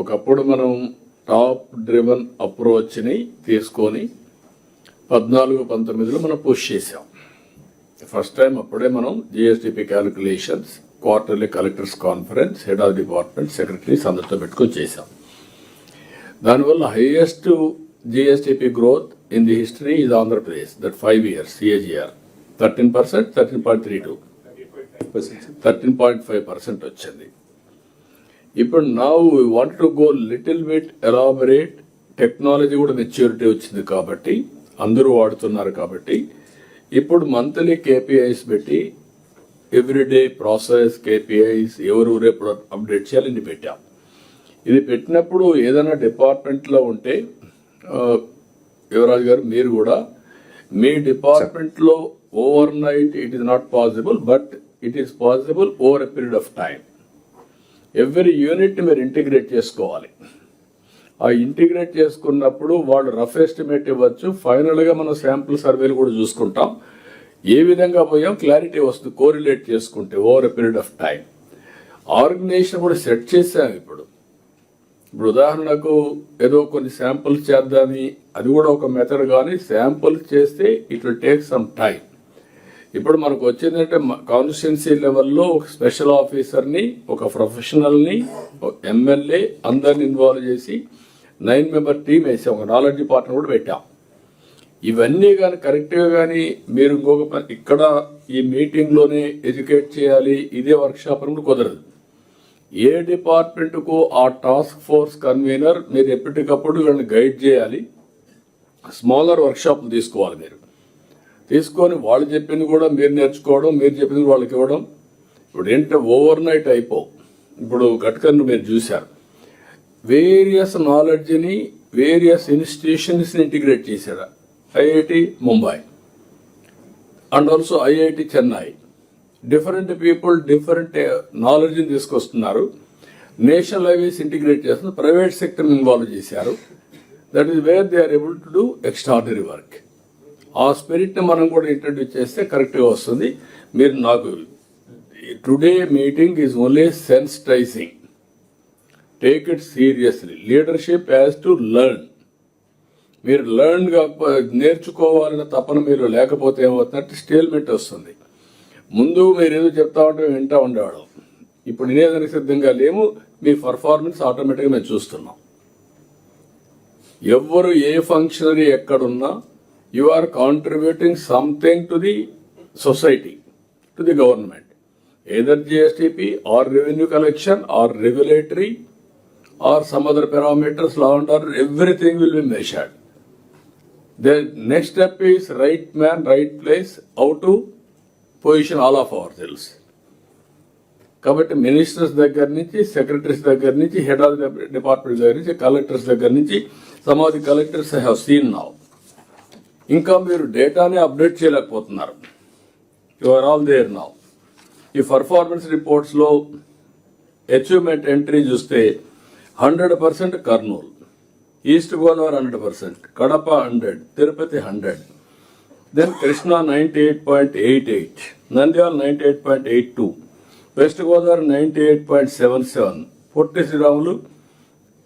ఒకప్పుడు మనం top driven అప్రోచ్ని తీసుకొని పద్నాలుగు పంతొమ్మిదిలో మనం పుష్ చేసాం ఫస్ట్ టైం అప్పుడే మనం GSDP calculations quarterly collectors conference head of department secretaries అందరితో పెట్టుకొని చేశాం. దానివల్ల highest GSDP growth in the history ఇది Andhra Pradesh that five years CAGR thirteen percent thirteen point three two thirteen point five percent వచ్చింది. ఇప్పుడు నా want to go little bit elaborate technology కూడా maturity వచ్చింది కాబట్టి అందరూ వాడుతున్నారు కాబట్టి ఇప్పుడు మంత్లీ కేపీఐస్ పెట్టి ఎవ్రీడే ప్రాసెస్ కేపీఐస్ ఎవరు రేపు అప్డేట్ చేయాలి ఇన్ని పెట్టాం. ఇది పెట్టినప్పుడు ఏదైనా డిపార్ట్మెంట్లో ఉంటే యువరాజ్ గారు మీరు కూడా మీ డిపార్ట్మెంట్లో overnight it is not possible but it is possible over a period of time every unit మీరు ఇంటిగ్రేట్ చేసుకోవాలి. ఆ ఇంటిగ్రేట్ చేసుకున్నప్పుడు వాళ్ళు రఫ్ ఎస్టిమేట్ ఇవ్వచ్చు. ఫైనల్గా మనం శాంపుల్ సర్వేలు కూడా చూసుకుంటాం. ఏ విధంగా పోయాం? క్లారిటీ వస్తుంది కోరిలేట్ చేసుకుంటే over a period of time organisation కూడా సెట్ చేసాం ఇప్పుడు. ఇప్పుడు ఉదాహరణకు ఏదో కొన్ని శాంపుల్స్ చేద్దామని అది కూడా ఒక మెథడ్ కానీ శాంపుల్స్ చేస్తే it will take some time ఇప్పుడు మనకు వచ్చింది అంటే కాన్స్టిట్యున్సీ లెవెల్లో ఒక స్పెషల్ ఆఫీసర్ని ఒక ప్రొఫెషనల్ని ఒక ఎమ్మెల్యే అందరిని ఇన్వాల్వ్ చేసి నైన్ మెంబర్ టీం వేసాం. ఒక నాలెడ్జ్ డిపార్ట్మెంట్ కూడా పెట్టాం. ఇవన్నీ కానీ కరెక్ట్గా కానీ మీరు ఇంకొక ఇక్కడ ఈ మీటింగ్లోనే ఎడ్యుకేట్ చేయాలి. ఇదే వర్క్షాప్ అని కూడా కుదరదు. ఏ డిపార్ట్మెంట్కు ఆ టాస్క్ ఫోర్స్ కన్వీనర్ మీరు ఎప్పటికప్పుడు వీళ్ళని గైడ్ చేయాలి. స్మాలర్ వర్క్షాప్ తీసుకోవాలి మీరు. తీసుకొని వాళ్ళు చెప్పింది కూడా మీరు నేర్చుకోవడం మీరు చెప్పింది వాళ్ళకి ఇవ్వడం. ఇప్పుడు ఏంటంటే ఓవర్ నైట్ అయిపో. ఇప్పుడు గట్కర్ను మీరు చూశారు. వేరియస్ నాలెడ్జ్ని వేరియస్ ఇన్స్టిట్యూషన్స్ని ఇంటిగ్రేట్ చేశారు. IIT Mumbai. And also IIT Chennai. Different people different నాలెడ్జ్ని తీసుకొస్తున్నారు. నేషనల్ హైవేస్ ఇంటిగ్రేట్ చేస్తున్నారు. ప్రైవేట్ సెక్టర్ని ఇన్వాల్వ్ చేశారు. That is where they are able to do extraordinary work. ఆ స్పిరిట్ని మనం కూడా ఇంట్రడ్యూస్ చేస్తే కరెక్ట్గా వస్తుంది. మీరు నాకు today meeting is only sensitizing. Take it seriously. Leadership has to learn. మీరు లర్న్గా నేర్చుకోవాలన్న తపన మీరు లేకపోతే ఏమవుతుందంటే స్టేల్మెంట్ వస్తుంది. ముందు మీరు ఏదో చెప్తా ఉంటే వింటా ఉండేవాడు ఇప్పుడు వినేదానికి సిద్ధంగా లేము. మీ పర్ఫార్మెన్స్ ఆటోమేటిక్గా మేము చూస్తున్నాం. ఎవరు ఏ ఫంక్షనరీ ఎక్కడున్నా you are contributing something to the society to the government either GSTP or revenue collection or regulatory or some other parameters law and order everything will be measured the next step is right man right place how to position all of our cells కాబట్టి ministers దగ్గర నుంచి secretaries దగ్గర నుంచి head of department దగ్గర నుంచి collectors దగ్గర నుంచి some of the collectors have seen now ఇంకా మీరు డేటాని అప్డేట్ చేయలేకపోతున్నారు. You are all there now ఈ పర్ఫార్మెన్స్ రిపోర్ట్స్లో అచీవ్మెంట్ ఎంట్రీ చూస్తే hundred percent Kurnool east Godavari hundred percent Kadapa hundred Tirupati hundred then Krishna ninety eight point eight eight Nandyal ninety eight point eight two west Godavari ninety eight point seven seven Potti Sriramulu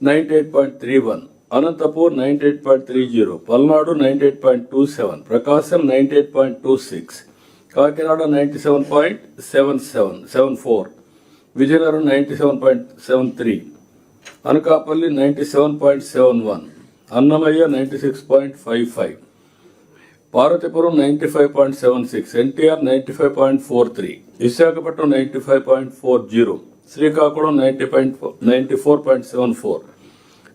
ninety eight point three one Anantapur ninety eight point three zero Palnadu ninety eight point two seven Prakasam ninety eight point two six Kakinada ninety seven point seven seven seven four Vizianagaram ninety seven point seven three Anakapalli ninety seven point seven one Annamayya ninety six point five five Parvathipuram ninety five point seven six NTR ninety five point four three Visakhapatnam ninety five point four zero Srikakulam ninety point ninety four point seven four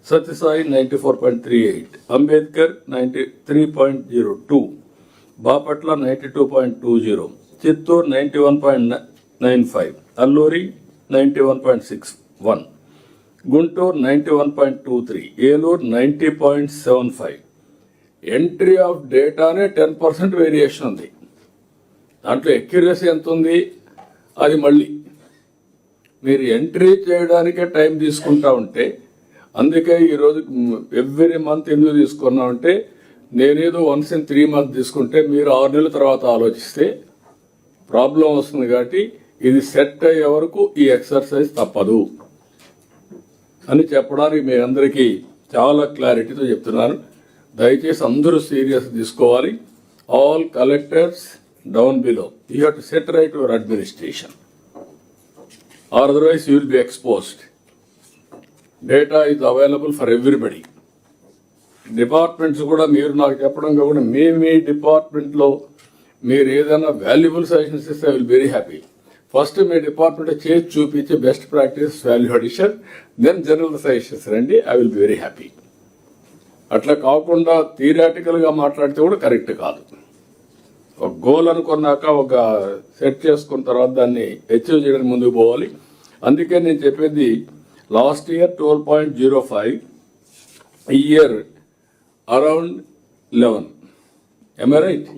Satyasai ninety four point three eight Ambedkar ninety three point zero two Bapatla ninety two point two zero Chittoor ninety one point nine five Alluri ninety one point six one Guntur ninety one point two three Eluru ninety point seven five. Entry of డేటానే ten percent variation ఉంది. దాంట్లో accuracy ఎంత ఉంది? అది మళ్ళీ మీరు entry చేయడానికే time తీసుకుంటా ఉంటే అందుకే ఈరోజు ఎవ్రీ మంత్ ఎందుకు తీసుకున్నామంటే నేనేదో వన్స్ ఇన్ త్రీ మంత్ తీసుకుంటే మీరు ఆరు నెలల తర్వాత ఆలోచిస్తే ప్రాబ్లం వస్తుంది కాబట్టి ఇది సెట్ అయ్యే వరకు ఈ ఎక్సర్సైజ్ తప్పదు అని చెప్పడానికి మీ అందరికీ చాలా క్లారిటీతో చెప్తున్నాను. దయచేసి అందరూ సీరియస్ తీసుకోవాలి. All collectors down below you have to set right your administration or otherwise you will be exposed data is available for everybody. Departments కూడా మీరు నాకు చెప్పడం కాకుండా మీ మీ డిపార్ట్మెంట్లో మీరు ఏదైనా వాల్యుబుల్ సజెషన్స్ ఇస్తే I will very happy first me department చేసి చూపించి best practice value addition then general suggestions రండి I will be very happy అట్లా కాకుండా థియరాటికల్గా మాట్లాడితే కూడా కరెక్ట్ కాదు. ఒక గోల్ అనుకున్నాక ఒక సెట్ చేసుకున్న తర్వాత దాన్ని అచీవ్ చేయడానికి ముందుకు పోవాలి. అందుకే నేను చెప్పేది last year twelve point zero five year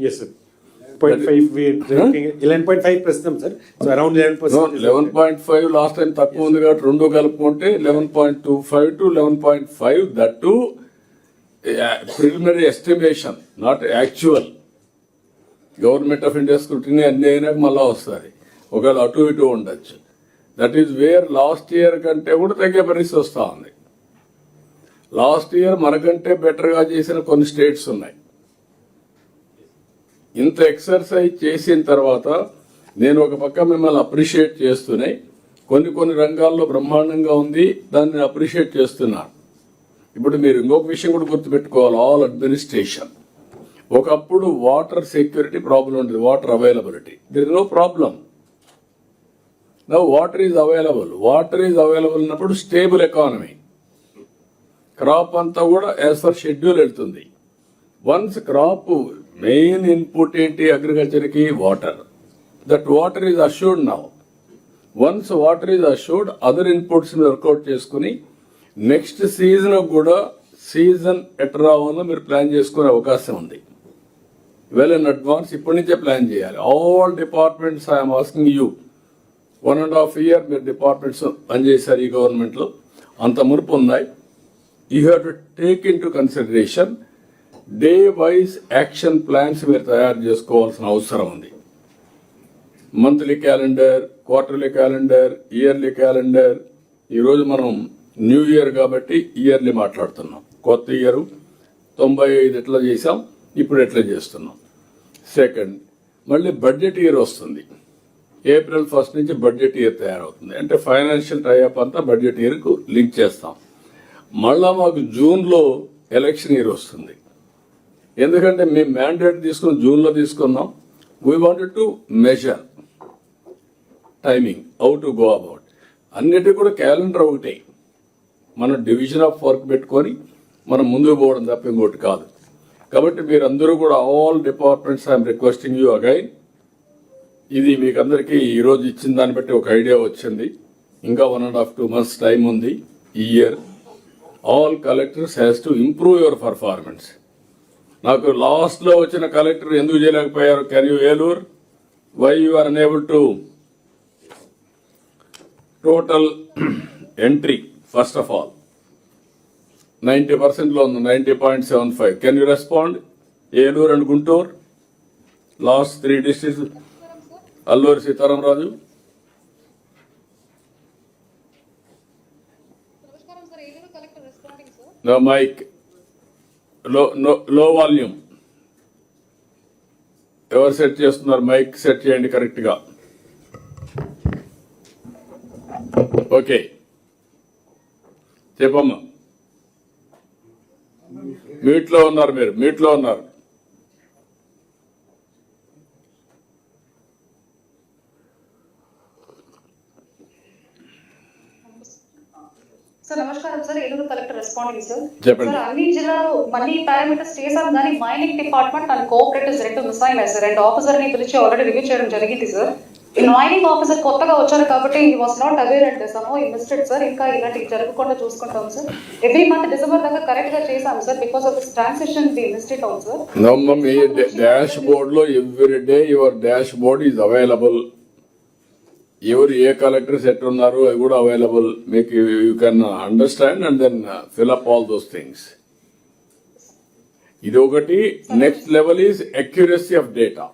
Yes, sir. We are looking at ప్రస్తుతం sir so around eleven percent eleven point five last time తక్కువ ఉంది కాబట్టి రెండు కలుపుకుంటే eleven point two five to eleven point five that to preliminary estimation not actual government of India scrutiny అన్ని అయినాక మళ్ళా వస్తుంది. ఒకవేళ అటు ఇటు ఉండొచ్చు. That is where last year కంటే కూడా తగ్గే పరిస్థితి వస్తూ ఉంది. లాస్ట్ ఇయర్ మనకంటే బెటర్గా చేసిన కొన్ని స్టేట్స్ ఉన్నాయి. ఇంత ఎక్సర్సైజ్ చేసిన తర్వాత నేను ఒక పక్క మిమ్మల్ని అప్రిషియేట్ చేస్తున్నాయి. కొన్ని కొన్ని రంగాల్లో బ్రహ్మాండంగా ఉంది దాన్ని అప్రిషియేట్ చేస్తున్నాను. ఇప్పుడు మీరు ఇంకొక విషయం కూడా గుర్తుపెట్టుకోవాలి ఆల్ అడ్మినిస్ట్రేషన్ ఒకప్పుడు వాటర్ సెక్యూరిటీ ప్రాబ్లం ఉంటుంది water availability there no problem now water is available water is available ఉన్నప్పుడు స్టేబుల్ ఎకానమీ క్రాప్ అంతా కూడా యాజ్ పర్ షెడ్యూల్ వెళ్తుంది. వన్స్ క్రాప్ మెయిన్ ఇన్పుట్ ఏంటి అగ్రికల్చర్కి water that water is assured now once water is assured other ఇన్పుట్స్ని work out చేసుకుని next season కూడా season at రావాలో మీరు plan చేసుకునే అవకాశం ఉంది. వెల్ ఇన్ అడ్వాన్స్ ఇప్పటి నుంచే ప్లాన్ చేయాలి. All departments I'm asking you one and half year మీరు డిపార్ట్మెంట్స్ పనిచేశారు ఈ గవర్నమెంట్లో అంత మురుపు ఉన్నాయి. You have to take into consideration day wise action plans మీరు తయారు చేసుకోవాల్సిన అవసరం ఉంది. Monthly calendar quarterly calendar yearly calendar ఈరోజు మనం న్యూ ఇయర్ కాబట్టి ఇయర్లీ మాట్లాడుతున్నాం. కొత్త ఇయర్ తొంభై ఐదు ఎట్లా చేసాం ఇప్పుడు ఎట్లా చేస్తున్నాం? సెకండ్ మళ్ళీ బడ్జెట్ ఇయర్ వస్తుంది. ఏప్రిల్ ఫస్ట్ నుంచి బడ్జెట్ ఇయర్ తయారవుతుంది. అంటే ఫైనాన్షియల్ టైఅప్ అంతా బడ్జెట్ ఇయర్కు లింక్ చేస్తాం. మళ్ళా మాకు జూన్లో ఎలక్షన్ ఇయర్ వస్తుంది. ఎందుకంటే మేము మ్యాండేట్ తీసుకుని జూన్లో తీసుకున్నాం. We wanted to measure timing how to go about అన్నిటి కూడా క్యాలెండర్ ఒకటే. మనం డివిజన్ ఆఫ్ వర్క్ పెట్టుకొని మనం ముందుకు పోవడం తప్ప ఇంకోటి కాదు. కాబట్టి మీరందరూ కూడా all departments I'm requesting you again. ఇది మీకు అందరికీ ఈరోజు ఇచ్చిన దాన్ని బట్టి ఒక ఐడియా వచ్చింది. ఇంకా one and half two months time ఉంది. ఈ year all collectors has to improve your performance నాకు లాస్ట్లో వచ్చిన కలెక్టర్ ఎందుకు చేయలేకపోయారు? Can you Eluru why you are unable to total entry first of all ninety పర్సెంట్లో ఉంది ninety point seven five can you respond Eluru and Guntur last three districts Alluri Sitaram Raju No mic. లో low volume. ఎవరు set చేస్తున్నారు? Mic set చేయండి కరెక్ట్గా okay. చెప్పమ్మా. మీట్లో ఉన్నారు మీరు మీట్లో ఉన్నారు. సార్ నమస్కారం sir Eluru collector responding sir. Sir అన్ని జిల్లాలో మనీ పారామీటర్స్ చేశాం కానీ మైనింగ్ డిపార్ట్మెంట్ అండ్ కోఆపరేటివ్స్ రెండు మిస్ అయినాయి సార్ అండ్ ఆఫీసర్ని పిలిచి ఆల్రెడీ రివ్యూ చేయడం జరిగింది సార్ మైనింగ్ ఆఫీసర్ కొత్తగా వచ్చారు కాబట్టి ఈ was not aware and some ఈ మిస్టేక్ సార్ ఇంకా ఇలాంటివి జరగకుండా చూసుకుంటాం సార్ ఎవ్రీ మంత్ డిసెంబర్ దాకా కరెక్ట్గా చేశాం sir because of this transaction the mistake అవును సార్ నమ్మ మీ డాష్ బోర్డ్లో every day your dashboard is available ఎవరు ఏ కలెక్టర్స్ ఎట్టున్నారు అవి కూడా అవైలబుల్ మీకు you can understand and then fill up all those things ఇది ఒకటి. Next level is accuracy of data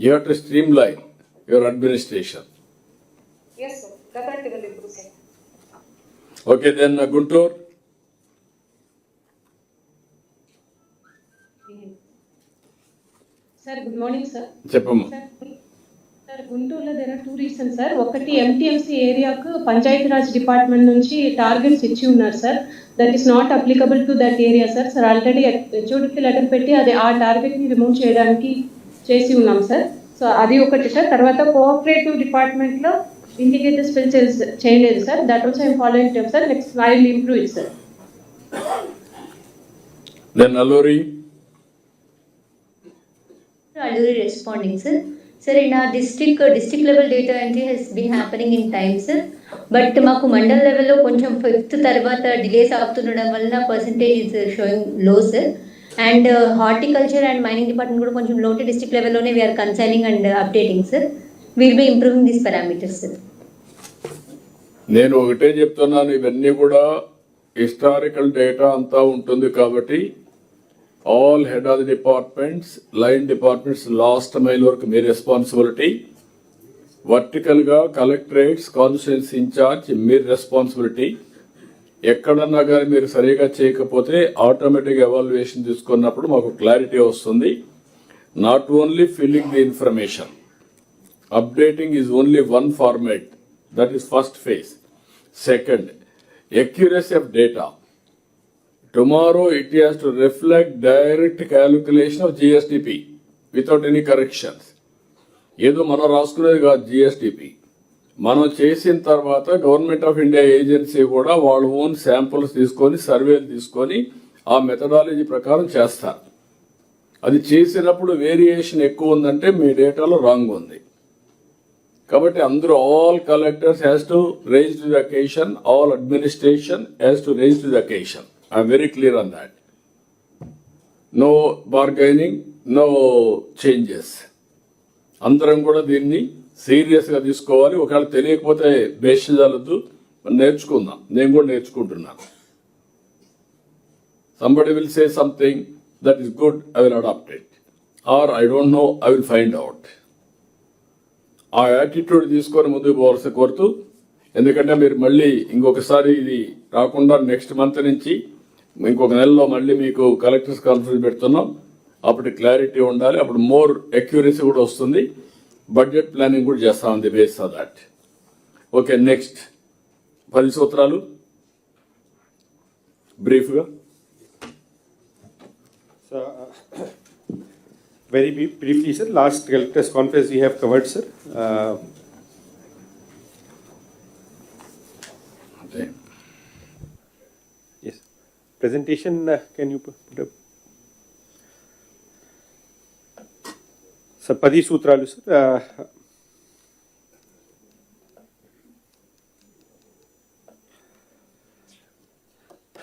you have to streamline your administration okay then Guntur sir good morning sir చెప్పమ్మా. Sir sir గుంటూరులో there are two reasons sir ఒకటి MTMC ఏరియాకు Panchayati Raj department నుంచి targets ఇచ్చి ఉన్నారు sir that is not applicable to that area sir sir already హెచ్ఓడికి letter పెట్టి అది ఆ టార్గెట్ని రిమూవ్ చేయడానికి చేసి ఉన్నాం సార్ సో అది ఒకటి సార్ తర్వాత కోఆపరేటివ్ డిపార్ట్మెంట్లో ఇండికేటర్ స్పెల్ చేయలేదు sir that also I'm following time sir next I will improve it sir then Alluri Already responding, sir. Sir in ఆ district district level data entry has has been in time sir but మాకు మండల్ లెవెల్లో కొంచెం fifth తర్వాత delays అవుతుండడం వలన percentage is షోయింగ్లో sir and horticulture and mining department కూడా కొంచెం లోటు district లెవెల్లోనే we're consigning and updating sir will be improving these parameters sir నేను ఒకటే చెప్తున్నాను ఇవన్నీ కూడా హిస్టారికల్ డేటా అంతా ఉంటుంది కాబట్టి all head of the departments line departments last mile వరకు మీ రెస్పాన్సిబిలిటీ వర్టికల్గా కలెక్టరేట్స్ కాన్స్టిట్యూన్సీ ఇన్ఛార్జ్ మీరు రెస్పాన్సిబిలిటీ ఎక్కడన్నా కానీ మీరు సరిగా చేయకపోతే ఆటోమేటిక్ ఎవాల్యుయేషన్ తీసుకున్నప్పుడు మాకు క్లారిటీ వస్తుంది not only filling the information updating is only one format that is first phase second accuracy of data tomorrow it has to reflect direct calculation of gstp without any corrections. ఏదో మనం రాసుకునేది కాదు GSTP మనం చేసిన తర్వాత government of India agency కూడా వాళ్ళ own samples తీసుకొని సర్వేలు తీసుకొని ఆ మెథడాలజీ ప్రకారం చేస్తారు. అది చేసినప్పుడు వేరియేషన్ ఎక్కువ ఉందంటే మీ డేటాలో రాంగ్ ఉంది. కాబట్టి అందరూ all collectors has to raise to the occasion all administration has to raise to the occasion I'm very clear on that no bargaining no changes అందరం కూడా దీన్ని సీరియస్గా తీసుకోవాలి. ఒకవేళ తెలియకపోతే బేషజాలద్దు నేర్చుకుందాం. నేను కూడా నేర్చుకుంటున్నాను. Somebody will say something that is good I will adapt it or I don't know I will find out ఆ యాటిట్యూడ్ తీసుకొని ముందుకు పోవాల్సి కోరుతూ ఎందుకంటే మీరు మళ్ళీ ఇంకొకసారి ఇది రాకుండా నెక్స్ట్ మంత్ నుంచి ఇంకొక నెలలో మళ్ళీ మీకు కలెక్టర్స్ కాన్ఫరెన్స్ పెడుతున్నాం. అప్పుడు క్లారిటీ ఉండాలి. అప్పుడు మోర్ అక్యూరసీ కూడా వస్తుంది. బడ్జెట్ ప్లానింగ్ కూడా చేస్తామంది బేస్ ఆ దాట్ ఓకే నెక్స్ట్ పది సూత్రాలు. బ్రీఫ్గా. So, uh, very bri- briefly, sir, last collectors conference we have covered, sir. Uh, Presentation, uh, can you put up? Sir, uh,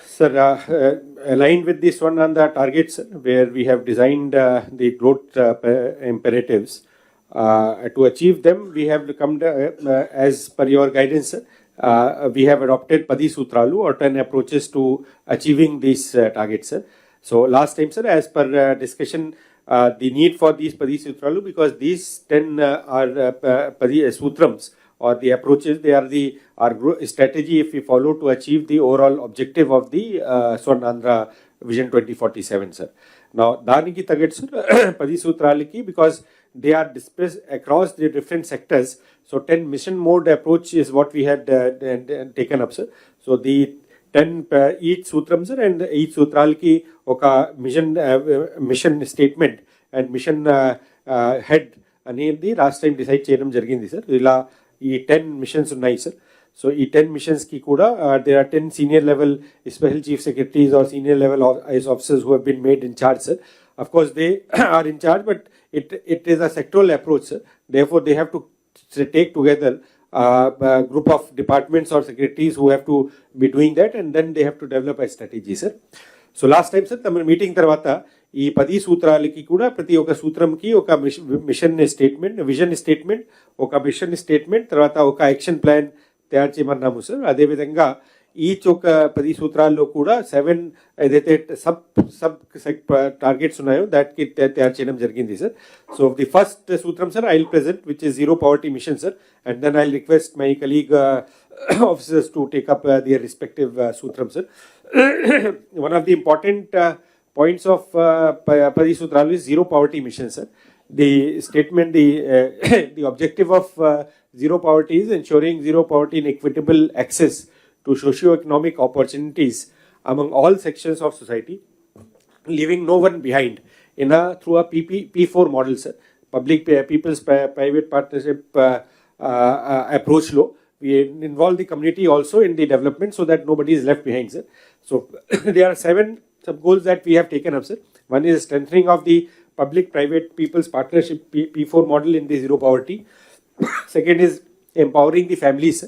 Sir, uh, uh, aligned with this one on the targets, where we have designed uh, the growth uh, imperatives. Uh, To achieve them, we have come, to, uh, as per your guidance, uh, we have adopted Padi Sutralu or 10 approaches to achieving these uh, targets, sir. So last time, sir, as per uh, discussion, uh, the need for these Padi Sutralu because these 10 uh, are uh, pa- Padi uh, Sutrams or the approaches, they are the our gro- strategy if we follow to achieve the overall objective of the uh, Swarnandhra Vision 2047, sir. Now, దానికి తగ్గట్టు sir పది సూత్రాలకి because they are dispersed across the different sectors. So 10 mission mode approach is what we had uh, d- d- taken up, sir. So the 10 uh, each sutram, sir, and each సూత్రాలకి ఒక mission mission statement and mission head అనేది last time decide చేయడం జరిగింది sir ఇలా ఈ ten missions ఉన్నాయి sir so ఈ ten మిషన్స్కి కూడా there are ten senior level special chief secretaries or senior level IAS officers who have been made in charge sir of course they are in charge but it it is a sectoral approach sir they for they have to take together uh, a group of departments or secretaries who have to be doing that and then they have to develop a strategy, sir. So last time sir తమ meeting తర్వాత ఈ పది సూత్రాలకి కూడా ప్రతి ఒక్క సూత్రంకి ఒక mission statement vision statement ఒక mission statement తర్వాత ఒక యాక్షన్ ప్లాన్ తయారు చేయమన్నాము సార్ అదేవిధంగా ఈచ్ ఒక పది సూత్రాల్లో కూడా సెవెన్ ఏదైతే సబ్ సబ్ టార్గెట్స్ ఉన్నాయో దాట్కి తయారు చేయడం జరిగింది సార్ సో ది ఫస్ట్ సూత్రం sir I will present which is zero poverty mission sir and then I request my colleague officers to take up uh, their respective uh, sutram, sir. One of the important uh, points of uh, Pa- Padi Sutralu is zero poverty mission, sir. The statement, the uh, the objective of uh, zero poverty is ensuring zero poverty and equitable access to socio-economic opportunities among all sections of society leaving no one behind in a through a PP, P4 model, sir. Public pa- people's private partnership uh, uh, uh, approach law. We involve the community also in the development so that nobody is left behind, sir. So there are seven sub goals that we have taken up, sir. One is strengthening of the public private people's partnership P- P4 model in the zero poverty. Second is empowering the families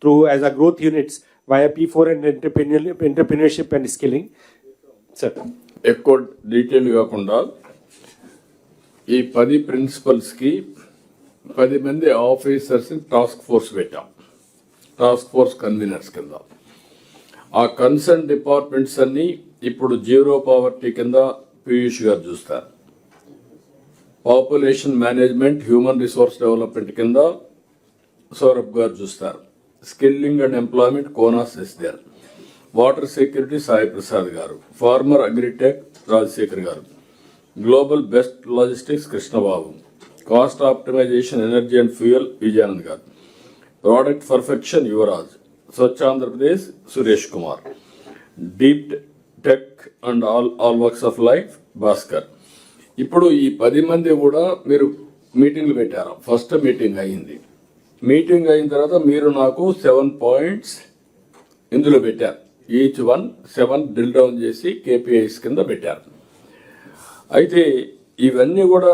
through as a growth units via P4 and entrepreneurship, entrepreneurship and skilling. Sir ఎక్కువ detail కాకుండా ఈ పది ప్రిన్సిపల్స్కి పది మంది ఆఫీసర్స్ని task force పెట్టాం. Task force conveners కింద. ఆ కన్సర్న్ డిపార్ట్మెంట్స్ అన్నీ ఇప్పుడు జీరో పావర్టీ కింద పీయూష్ గారు చూస్తారు. Population management human resource development కింద సౌరభ్ గారు చూస్తారు. స్కిల్లింగ్ అండ్ ఎంప్లాయ్మెంట్ కోనాస్ ఎస్దేర్ వాటర్ సెక్యూరిటీ సాయి ప్రసాద్ గారు ఫార్మర్ అగ్రిటెక్ రాజశేఖర్ గారు. Global best logistics Krishnababu. Cost optimisation energy and fuel Vijayanand గారు. Product perfection Yuvaraj. Swachh Andhra Pradesh Suresh Kumar. Deep tech and all all works of life Bhaskar. ఇప్పుడు ఈ పది మంది కూడా మీరు మీటింగ్లు పెట్టారు? ఫస్ట్ మీటింగ్ అయింది మీటింగ్ అయిన తర్వాత మీరు నాకు సెవెన్ పాయింట్స్ ఇందులో పెట్టారు. Each one seven drill down చేసి కేపీఐస్ కింద పెట్టారు. అయితే ఇవన్నీ కూడా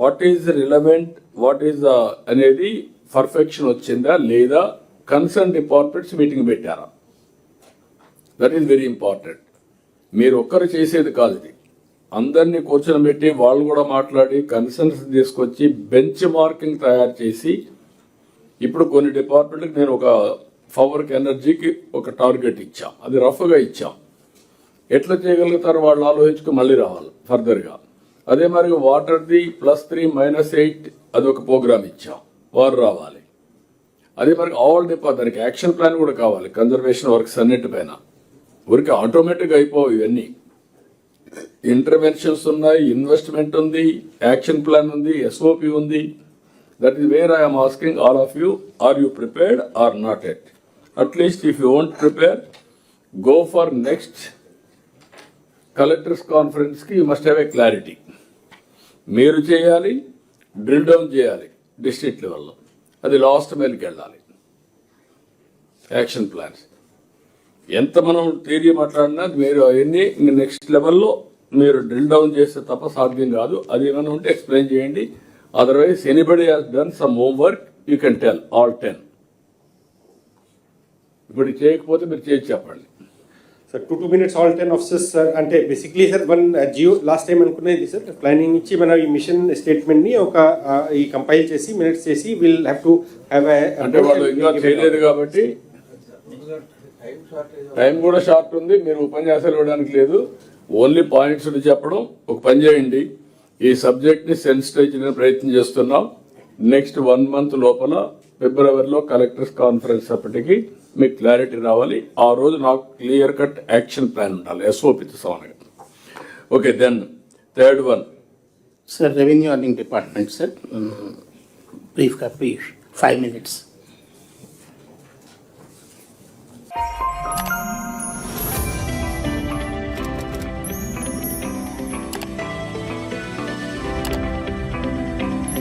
what is relevant what is అనేది పర్ఫెక్షన్ వచ్చిందా లేదా కన్సర్న్ డిపార్ట్మెంట్స్ మీటింగ్ పెట్టారా? దట్ ఈజ్ వెరీ ఇంపార్టెంట్ మీరు ఒక్కరు చేసేది కాదు ఇది. అందరినీ కూర్చొని పెట్టి వాళ్ళు కూడా మాట్లాడి కన్సర్న్స్ తీసుకొచ్చి బెంచ్ మార్కింగ్ తయారు చేసి ఇప్పుడు కొన్ని డిపార్ట్మెంట్కి నేను ఒక పవర్కి ఎనర్జీకి ఒక టార్గెట్ ఇచ్చాం. అది రఫ్గా ఇచ్చాం. ఎట్లా చేయగలుగుతారో వాళ్ళు ఆలోచించుకు మళ్ళీ రావాలి ఫర్దర్గా. అదే మరి వాటర్ది ప్లస్ త్రీ మైనస్ ఎయిట్ అది ఒక ప్రోగ్రామ్ ఇచ్చాం. వారు రావాలి. అదే మరి ఆల్ డిపార్ట్ దానికి యాక్షన్ ప్లాన్ కూడా కావాలి కన్జర్వేషన్ వర్క్స్ అన్నిటిపైన. ఊరికి ఆటోమేటిక్గా అయిపోవు ఇవన్నీ. ఇంటర్వెన్షన్స్ ఉన్నాయి ఇన్వెస్ట్మెంట్ ఉంది యాక్షన్ ప్లాన్ ఉంది ఎస్ఓపి ఉంది. That is where I'm asking all of you are you prepared or not at at least if you won't prepare go for next collectors కాన్ఫరెన్స్కి you must have a clarity మీరు చేయాలి drill down చేయాలి district లెవెల్లో అది last మెయిల్కి వెళ్ళాలి. Action plans ఎంత మనం theory మాట్లాడినా మీరు అవన్నీ నెక్స్ట్ లెవెల్లో మీరు డ్రిల్ డౌన్ చేస్తే తప్ప సాధ్యం కాదు. అది ఏమైనా ఉంటే ఎక్స్ప్లెయిన్ చేయండి. Otherwise anybody has done some work you can tell all ten ఇప్పుడు చేయకపోతే మీరు చేసి చెప్పండి. Sir, two two minutes all ten officers, sir, అంటే basically sir one GO last time అనుకునేది సార్ ప్లానింగ్ ఇచ్చి మన ఈ మిషన్ స్టేట్మెంట్ని ఒక ఈ కంపైల్ చేసి మినిట్స్ చేసి విల్ హ్యావ్ టు హ్యావ్ అంటే వాళ్ళు ఇంకా చేయలేదు కాబట్టి టైం కూడా షార్ట్ ఉంది మీరు ఉపన్యాసాలు ఇవ్వడానికి లేదు. ఓన్లీ పాయింట్స్ చెప్పడం ఒక పని చేయండి. ఈ సబ్జెక్ట్ని సెన్సిటైజ్ ప్రయత్నం చేస్తున్నాం. నెక్స్ట్ వన్ మంత్ లోపల ఫిబ్రవరిలో కలెక్టర్స్ కాన్ఫరెన్స్ అప్పటికి మీకు క్లారిటీ రావాలి. ఆ రోజు నాకు క్లియర్ కట్ యాక్షన్ ప్లాన్ ఉండాలి SOP okay then third one. Sir revenue earning department sir. బ్రీఫ్గా బ్రీఫ్ ఫైవ్ మినిట్స్